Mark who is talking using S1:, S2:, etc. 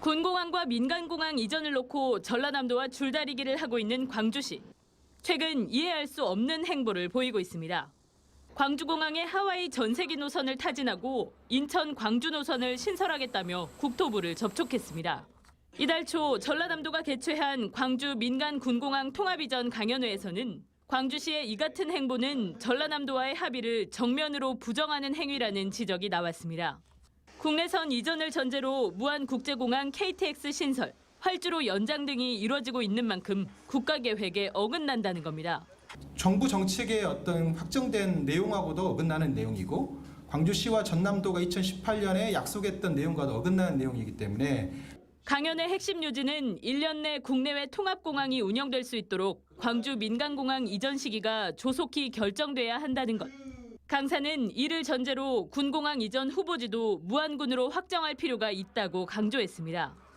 S1: 군공항과 민간공항 이전을 놓고 전라남도와 줄다리기를 하고 있는 광주시. 최근 이해할 수 없는 행보를 보이고 있습니다. 광주공항의 하와이 전세기 노선을 타진하고 인천 광주 노선을 신설하겠다며 국토부를 접촉했습니다. 이달 초 전라남도가 개최한 광주 민간 군공항 통합 이전 강연회에서는 광주시의 이 같은 행보는 전라남도와의 합의를 정면으로 부정하는 행위라는 지적이 나왔습니다. 국내선 이전을 전제로 무한국제공항 KTX 신설, 활주로 연장 등이 이뤄지고 있는 만큼 국가 계획에 어긋난다는 겁니다.
S2: 정부 정책의 어떤 확정된 내용하고도 어긋나는 내용이고 광주시와 전남도가 2018년에 약속했던 내용과도 어긋나는 내용이기 때문에
S1: 강연의 핵심 요지는 1년 내 국내외 통합공항이 운영될 수 있도록 광주 민간공항 이전 시기가 조속히 결정돼야 한다는 것. 강사는 이를 전제로 군공항 이전 후보지도 무안군으로 확정할 필요가 있다고 강조했습니다.